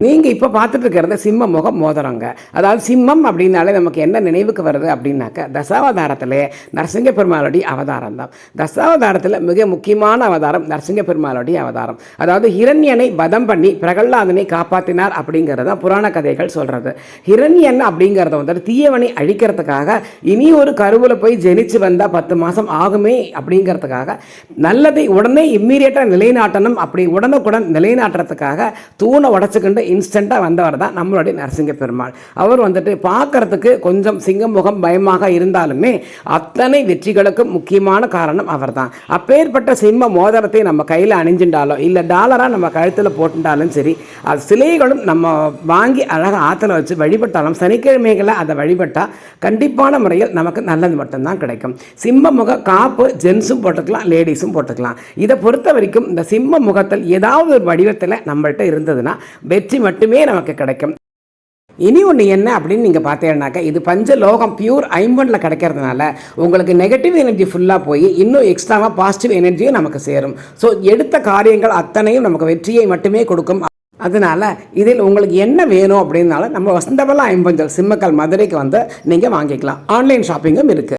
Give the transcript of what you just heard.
நீங்கள் இப்போ பார்த்துட்டு இருக்கிறது சிம்ம முகம் மோதிரங்க அதாவது சிம்மம் அப்படின்னாலே நமக்கு என்ன நினைவுக்கு வருது அப்படின்னாக்க தசாவதாரத்திலே நரசிங்க பெருமாளுடைய அவதாரம் தான். தசாவதாரத்தில் மிக முக்கியமான அவதாரம் நரசிங்க பெருமாளுடைய அவதாரம். அதாவது ஹிரண்யனை வதம் பண்ணி பிரகல்லாதனை காப்பாற்றினார் அப்படிங்கிறது தான் புராண கதைகள் சொல்கிறது ஹிரண்யன் அப்படிங்கிறத வந்துட்டு தீயவனை அழிக்கிறதுக்காக இனி ஒரு கருவில் போய் ஜெனிச்சு வந்தால் பத்து மாதம் ஆகுமே அப்படிங்கிறதுக்காக நல்லதை உடனே இம்மீடியட்டாக நிலைநாட்டணும் அப்படி உடனுக்குடன் நிலைநாட்டுறதுக்காக தூணை உடச்சிக்கிண்டு இன்ஸ்டண்ட்டாக வந்தவர் தான் நம்மளுடைய நரசிங்க பெருமாள் அவர் வந்துட்டு பார்க்கறதுக்கு கொஞ்சம் சிங்கம் முகம் பயமாக இருந்தாலுமே அத்தனை வெற்றிகளுக்கும் முக்கியமான காரணம் அவர் தான். அப்பேற்பட்ட சிம்ம மோதிரத்தை நம்ம கையில் அணிஞ்சுட்டாலோ இல்லை டாலராக நம்ம கழுத்தில் போட்டுட்டாலும் சரி அது சிலைகளும் நம்ம வாங்கி அழகாக ஆற்றுல வச்சு வழிபட்டாலும் சனிக்கிழமைகளை அதை வழிபட்டால் கண்டிப்பான முறையில் நமக்கு நல்லது மட்டும்தான் கிடைக்கும். சிம்ம முக காப்பு ஜென்ஸும் போட்டுக்கலாம் லேடிஸும் போட்டுக்கலாம். இதை பொறுத்த வரைக்கும் இந்த சிம்ம முகத்தில் ஏதாவது ஒரு வடிவத்தில் நம்மள்கிட்ட இருந்ததுன்னா வெற்றி மட்டுமே நமக்கு கிடைக்கும். இனி ஒன்று என்ன அப்படின்னு நீங்கள் பார்த்தீங்கன்னாக்கா இது பஞ்சலோகம் பியூர் ஐம்பனில் கிடைக்கிறதுனால உங்களுக்கு நெகட்டிவ் எனர்ஜி ஃபுல்லாக போய் இன்னும் எக்ஸ்ட்ராவாக பாசிட்டிவ் எனர்ஜியும் நமக்கு சேரும். ஸோ எடுத்த காரியங்கள் அத்தனையும் நமக்கு வெற்றியை மட்டுமே கொடுக்கும். அதனால் இதில் உங்களுக்கு என்ன வேணும் அப்படின்னாலும் நம்ம வசந்தபலா ஐம்பஞ்சல் சிம்மக்கல் மதுரைக்கு வந்து நீங்கள் வாங்கிக்கலாம். ஆன்லைன் ஷாப்பிங்கும் இருக்குது